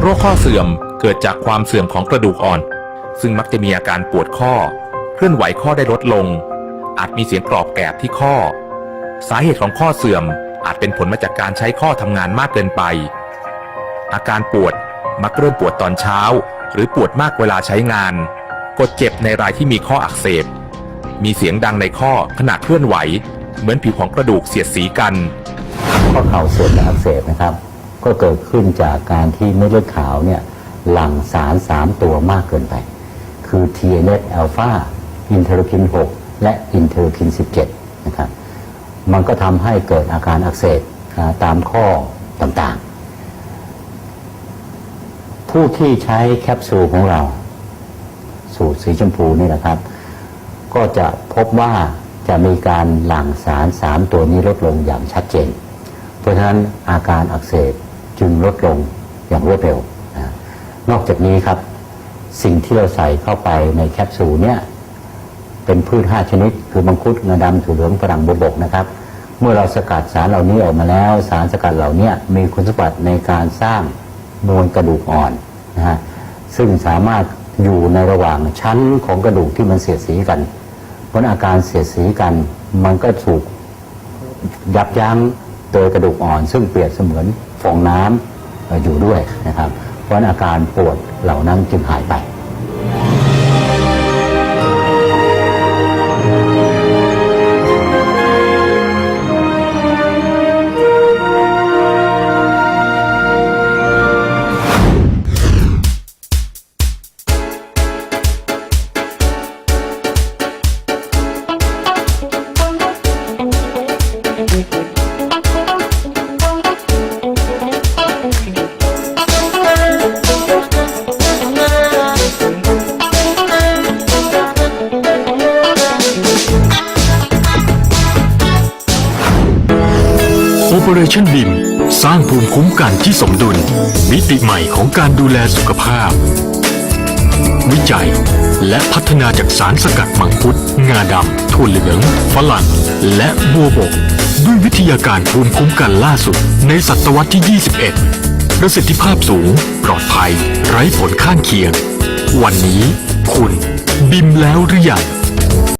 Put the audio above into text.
โรคข้อเสื่อมเกิดจากความเสื่อมของกระดูกอ่อน ซึ่งมักจะมีอาการปวดข้อ เคลื่อนไหวข้อได้ลดลง อาจมีเสียงกรอบแกรบที่ข้อ สาเหตุของข้อเสื่อมอาจเป็นผลมาจากการใช้ข้อทำงานมากเกินไป อาการปวดมักเริ่มปวดตอนเช้า หรือปวดมากเวลาใช้งาน กดเจ็บในรายที่มีข้ออักเสบ มีเสียงดังในข้อขณะเคลื่อนไหว เหมือนผิวของกระดูกเสียดสีกัน ข้อเข่าเสื่อมอักเสบนะครับ ก็เกิดขึ้นจากการที่เม็ดเลือดขาวเนี่ยหลั่งสาร 3 ตัวมากเกินไป คือ TNF อ l p h a อินเทอร์คิน 6 และอินเทอร์คิน 17 นะครับ มันก็ทำให้เกิดอาการอักเสบตามข้อต่างๆ ผู้ที่ใช้แคปซูลของเรา สูตรสีชมพูนี่นะครับ ก็จะพบว่าจะมีการหลั่งสาร 3 ตัวนี้ลดลงอย่างชัดเจน เพราะฉะนั้นอาการอักเสบจึงลดลงอย่างรวดเร็วนะนอกจากนี้ครับ สิ่งที่เราใส่เข้าไปในแคปซูลเนี่ยเป็นพืช5ชนิด คือมังคุดงาดำถั่วเหลืองฝรั่งบวบกนะครับ เมื่อเราสกัดสารเหล่านี้ออกมาแล้ว สารสกัดเหล่านี้มีคุณสมบัติในการสร้างมวลกระดูกอ่อนนะฮะซึ่งสามารถอยู่ในระหว่างชั้นของกระดูกที่มันเสียดสีกัน เพราะอาการเสียดสีกัน มันก็ถูกยับยั้ง โดยกระดูกอ่อนซึ่งเปรียบเสมือนฟองน้ำเอ่ออยู่ด้วยนะครับ เพราะฉะนั้นอาการปวดเหล่านั้นจึงหายไป Operation BIM สร้างภูมิคุ้มกันที่สมดุล มิติใหม่ของการดูแลสุขภาพ วิจัย และพัฒนาจากสารสกัดมังคุด งาดำถั่วเหลือง ฝรั่ง และบัวบก ด้วยวิทยาการภูมิคุ้มกันล่าสุด ในศตวรรษที่ 21 ประสิทธิภาพสูง ปลอดภัย ไร้ผลข้างเคียง วันนี้ คุณ บิมแล้วหรือยัง